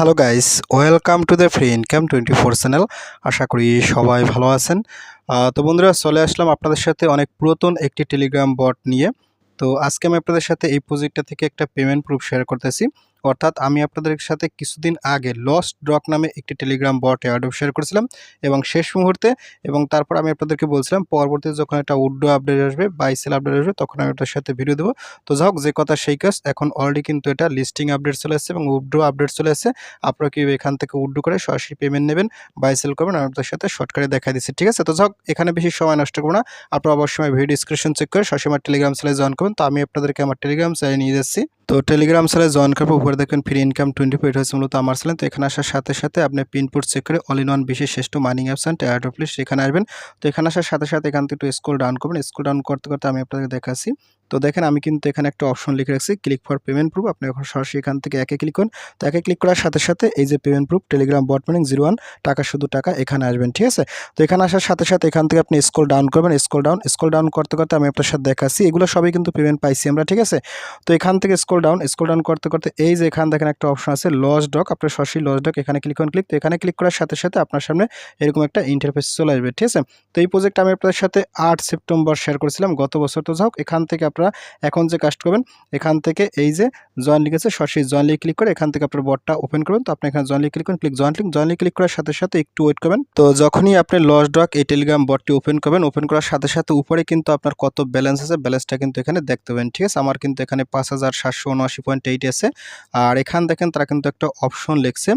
Hello guys welcome to the free income twenty four channel আশা করি সবাই ভালো আছেন। তো বন্ধুরা, চলে আসলাম আপনাদের সাথে অনেক পুরাতন একটি টেলিগ্রাম বট নিয়ে। তো আজকে আমি আপনাদের সাথে এই প্রজেক্টটা থেকে একটা পেমেন্ট প্রুফ শেয়ার করতেছি। অর্থাৎ আমি আপনাদের সাথে কিছুদিন আগে লস্ট ড্রক নামে একটি টেলিগ্রাম বট এয়ারড্রপ শেয়ার করেছিলাম এবং শেষ মুহূর্তে এবং তারপর আমি আপনাদেরকে বলছিলাম, পরবর্তীতে যখন একটা উড্ডো আপডেট আসবে বাইসেল আপডেট আসবে, তখন আমি ওটার সাথে ভিডিও দেবো। তো যাই হোক, যে কথা সেই কাজ, এখন অলরেডি কিন্তু এটা লিস্টিং আপডেট চলে আসছে এবং উড্ডো আপডেট চলে আসছে আপনারা কি এখান থেকে উড্ডো করে সরাসরি পেমেন্ট নেবেন বাই সেল করবেন, আমি আপনাদের সাথে শর্টকাটে দেখা দিচ্ছি, ঠিক আছে? তো যাক এখানে বেশি সময় নষ্ট করব না। আপনারা অবশ্যই ভিডিও ডিসক্রিপশন চেক করে সরাসরি আমার টেলিগ্রাম চ্যানেলে জয়েন করবেন। তো আমি আপনাদেরকে আমার টেলিগ্রাম চ্যানেলে নিয়ে যাচ্ছি। তো টেলিগ্রাম চ্যানেলে জয়েন করব উপরে দেখবেন ফ্রি ইনকাম টোয়েন্টি ফোর হয়েছে মূলত আমার ছিলেন তো এখানে আসার সাথে সাথে আপনি পিনপুট চেক করে অল ইন ওয়ান বিশেষ শ্রেষ্ঠ mining apps and airdrop list এখানে আসবেন। তো এখানে আসার সাথে সাথে এখান থেকে একটু স্কুল ডাউন করবেন। স্কুল ডাউন করতে করতে আমি আপনাদের দেখাচ্ছি। তো দেখেন আমি কিন্তু এখানে একটা অপশন লিখে রাখছি ক্লিক ফর পেমেন্ট প্রুফ আপনি এখন সরাসরি এখান থেকে একে ক্লিক করুন। তো একে ক্লিক করার সাথে সাথে এই যে পেমেন্ট প্রুফ টেলিগ্রাম বট মানিং জিরো ওয়ান টাকা শুধু টাকা এখানে আসবেন, ঠিক আছে? তো এখানে আসার সাথে সাথে এখান থেকে আপনি স্ক্রল ডাউন করবেন স্কোল ডাউন স্ক্রল ডাউন করতে করতে আমি আপনার সাথে দেখাচ্ছি। এগুলো সবই কিন্তু পেমেন্ট পাইছি আমরা, ঠিক আছে? তো এখান থেকে স্ক্রল ডাউন স্ক্রল ডাউন করতে করতে এই যে এখান দেখেন একটা অপশন আছে লস ডক আপনার সরাসরি লস ডক এখানে ক্লিক করুন ক্লিক তো এখানে ক্লিক করার সাথে সাথে আপনার সামনে এরকম একটা ইন্টারফেস চলে আসবে, ঠিক আছে? তো এই প্রজেক্ট আমি আপনাদের সাথে আট সেপ্টেম্বর শেয়ার করেছিলাম, গত বছর তো যাক এখান থেকে আপনারা এখন যে কাজ করবেন, এখান থেকে এই যে জয়েন লিখেছে সরাসরি জয়েন লিখ ক্লিক করে এখান থেকে আপনার বটটা ওপেন করবেন। তো আপনি এখানে জয়েন লিখ ক্লিক করুন click join link join link click করার সাথে সাথে একটু ওয়েট করবেন। তো যখনই আপনি লস ডক এই টেলিগ্রাম বটটি ওপেন করবেন ওপেন করার সাথে সাথে উপরে কিন্তু আপনার কত ব্যালেন্স আছে ব্যালেন্সটা কিন্তু এখানে দেখতে পাবেন, ঠিক আছে? আমার কিন্তু এখানে পাঁচ হাজার সাতশো উনআশি পয়েন্ট এইট আছে। আর এখান দেখেন তারা কিন্তু একটা অপশন লিখছে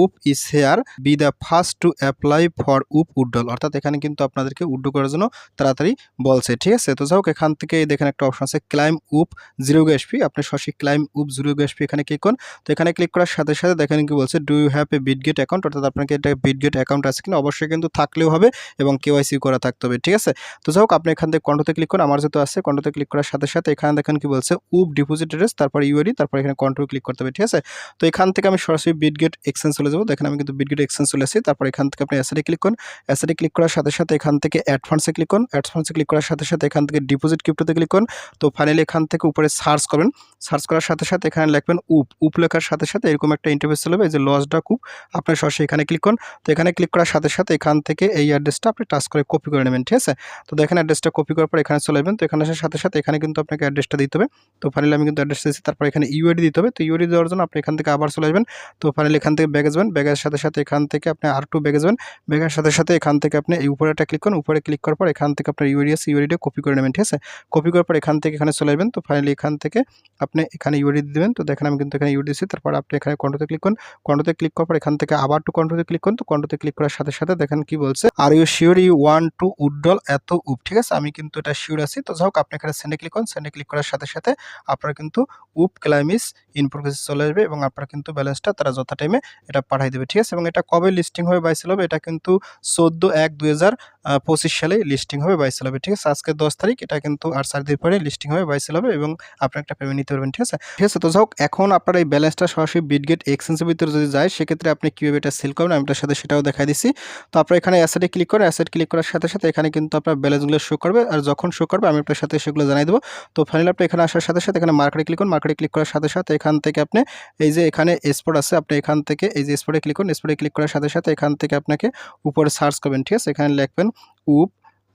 up is here be the first to apply for up withdrawal অর্থাৎ এখানে কিন্তু আপনাদেরকে উড্ডো করার জন্য তাড়াতাড়ি বলছে, ঠিক আছে? তো যাই হোক, এখান থেকে দেখেন একটা অপশন আছে ক্লাইম উপ জিরো গ্যাসপি আপনি সরাসরি ক্লাইম উপ জিরো গ্যাসপি এখানে ক্লিক করুন। তো এখানে ক্লিক করার সাথে সাথে দেখেন কি বলছে do you have a Bitget account অর্থাৎ আপনাকে এটা বিটগেট অ্যাকাউন্ট আছে কিনা অবশ্যই কিন্তু থাকলেও হবে এবং কেওয়াইসি করা থাকতে হবে, ঠিক আছে? তো যাই হোক, আপনি এখান থেকে কন্ট্রোতে ক্লিক করুন। আমার যেহেতু আছে কন্ট্রোতে ক্লিক করার সাথে সাথে এখানে দেখেন কি বলছে উপ ডিপোজিট অ্যাড্রেস তারপর ইউআইডি তারপর এখানে কন্ট্রোল ক্লিক করতে হবে, ঠিক আছে? তো এখান থেকে আমি সরাসরি বিটগেট এক্সচেঞ্জ চলে যাব। দেখেন আমি কিন্তু বিটগেট এক্সচেঞ্জ চলে আসি। তারপর এখান থেকে আপনি অ্যাসেটে ক্লিক করুন। অ্যাসেটে ক্লিক করার সাথে সাথে এখান থেকে অ্যাডভান্সে ক্লিক করুন। অ্যাডভান্সে ক্লিক করার সাথে সাথে এখান থেকে ডিপোজিট ক্রিপ্টোতে ক্লিক করুন। তো ফাইনালি এখান থেকে উপরে সার্চ করবেন। সার্চ করার সাথে সাথে এখানে লিখবেন উপ উপ লেখার সাথে সাথে এরকম একটা ইন্টারফেস চলে যাবে। যে লস ডাক উপ আপনার সরাসরি এখানে ক্লিক করুন। তো এখানে ক্লিক করার সাথে সাথে এখান থেকে এই অ্যাড্রেসটা আপনি টাচ করে কপি করে নেবেন, ঠিক আছে? তো দেখেন অ্যাড্রেসটা কপি করার পর এখানে চলে যাবেন। তো এখানে আসার সাথে সাথে এখানে কিন্তু আপনাকে অ্যাড্রেসটা দিতে হবে। তো ফাইনালি আমি কিন্তু অ্যাড্রেস দিয়েছি। তারপর এখানে ইউআইডি দিতে হবে। তো ইউআইডি দেওয়ার জন্য আপনি এখান থেকে আবার চলে আসবেন তো ফাইনালি এখান থেকে ব্যাগে যাবেন ব্যাগের সাথে সাথে এখান থেকে আপনি আর টু ব্যাগে যাবেন ব্যাগের সাথে সাথে এখান থেকে আপনি এই একটা ক্লিক করুন। উপরে ক্লিক করার পর এখান থেকে আপনার ইউআইডি আছে কপি করে নেবেন, ঠিক আছে? কপি করার পর এখান থেকে এখানে চলে আসবেন। তো ফাইনালি এখান থেকে আপনি এখানে ইউআইডি দেবেন। তো দেখেন আমি কিন্তু এখানে ইউআইডি দিচ্ছি তারপর আপনি এখানে কন্ট্রোতে ক্লিক করুন। কন্ট্রোতে ক্লিক করার পর এখান থেকে আবার টু কন্ট্রোতে ক্লিক করুন। তো কন্ট্রোতে ক্লিক করার সাথে সাথে দেখেন কি বলছে are you sure you want to withdrawal এত উপ ঠিক আছে? আমি কিন্তু এটা শিওর আছি। তো যাই হোক আপনি এখানে সেন্ডে ক্লিক করুন। সেন্ডে ক্লিক করার সাথে সাথে আপনার কিন্তু উপ ক্লাইমিস ইন প্রোগ্রেস চলে আসবে এবং আপনার কিন্তু ব্যালেন্সটা তারা যথা টাইমে এটা পাঠিয়ে দেবে, ঠিক আছে? এবং এটা কবে লিস্টিং হবে বাইসেল হবে এটা কিন্তু চোদ্দ এক দুই পঁচিশ সালে লিস্টিং হবে বাইসেল হবে ঠিক আছে? আজকে দশ তারিখ, এটা কিন্তু আর চার দিন পরে লিস্টিং হবে বাইসেল হবে এবং আপনি একটা পেমেন্ট নিতে পারবেন, ঠিক আছে? ঠিক আছে, তো যাই হোক, এখন আপনার এই ব্যালেন্সটা সরাসরি বিটগেট এক্সচেঞ্জের ভিতরে যদি যায়, সেক্ষেত্রে আপনি কীভাবে এটা সেল করবেন? আমি সাথে সেটাও দেখাই দিচ্ছি তো আপনার এখানে অ্যাসেটে ক্লিক করে অ্যাসেট ক্লিক করার সাথে সাথে এখানে কিন্তু আপনার ব্যালেন্সগুলো শো করবে। আর যখন শো করবে, আমি আপনার সাথে সেগুলো জানাই দেবো। তো ফাইনালি আপনি এখানে আসার সাথে সাথে এখানে মার্কেটে ক্লিক করুন। মার্কেটে ক্লিক করার সাথে সাথে এখান থেকে আপনি এই যে এখানে স্পট আছে, আপনি এখান থেকে এই যে স্পটে ক্লিক করুন। স্পটে ক্লিক করার সাথে সাথে এখান থেকে আপনাকে উপরে সার্চ করবেন, ঠিক আছে? এখানে লিখবেন উপ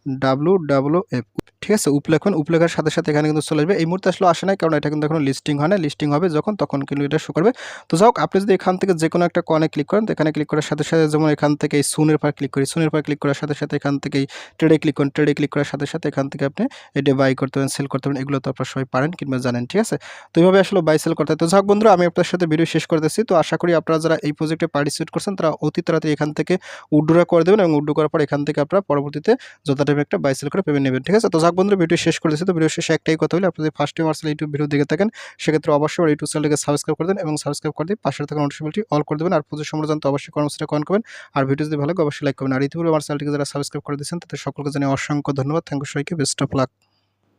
ডাব্লু ডাব্লু এফ ঠিক আছে উপ লিখবেন উপ লেখার সাথে সাথে এখানে কিন্তু চলে আসবে। এই মুহূর্তে আসলে আসে না কারণ এটা কিন্তু এখনও লিস্টিং হয় না। লিস্টিং হবে যখন, তখন কিন্তু এটা শো করবে। তো যাই আপনি যদি এখান থেকে যে কোনো একটা কনে ক্লিক করেন এখানে ক্লিক করার সাথে সাথে যেমন এখান থেকে এই সুনের পর ক্লিক করি সুনের পর ক্লিক করার সাথে সাথে এখান থেকে এই ট্রেডে ক্লিক করেন। ট্রেডে ক্লিক করার সাথে সাথে এখান থেকে আপনি এটা বাই করতে পারেন সেল করতে পারেন। এগুলো তো আপনার সবাই পারেন কিংবা জানেন, ঠিক আছে? তো এইভাবে আসলে বাই সেল করতে। তো যাই হোক বন্ধুরা, আমি আপনার সাথে ভিডিও শেষ করতেছি। তো আশা করি আপনারা যারা এই প্রজেক্টে পার্টিসিপেট করছেন, তারা অতি তাড়াতাড়ি এখান থেকে উড্ডোরা করে দেবেন এবং উড্ডো করার পর এখান থেকে আপনারা পরবর্তীতে টাইমে একটা বাই সেল করে পেমেন্ট নেবেন, ঠিক আছে? তো যাক বন্ধুরা, ভিডিও শেষ করেছি তো ভিডিও শেষে একটাই কথা হলে আপনাদের ফার্স্ট টাইম আসলে ইউটিউব ভিডিও দেখে থাকেন, সেক্ষেত্রে অবশ্যই আমার ইউটিউব চ্যানেলকে সাবস্ক্রাইব করে দেন এবং সাবস্ক্রাইব করে দিয়ে পাশে থাকা নোটিফিকেশনটি অল করে দেবেন। আর পুজোর সময় জানতে অবশ্যই কর্মসূচিটা কমেন্ট করবেন। আর ভিডিও যদি ভালো লাগে, অবশ্যই লাইক করবেন। আর ইতিপূর্বে আমার চ্যানেলটিকে যারা সাবস্ক্রাইব করে দিয়েছেন তাদের সকলকে জানিয়ে অসংখ্য ধন্যবাদ। থ্যাংক ইউ সবাইকে। Best of luck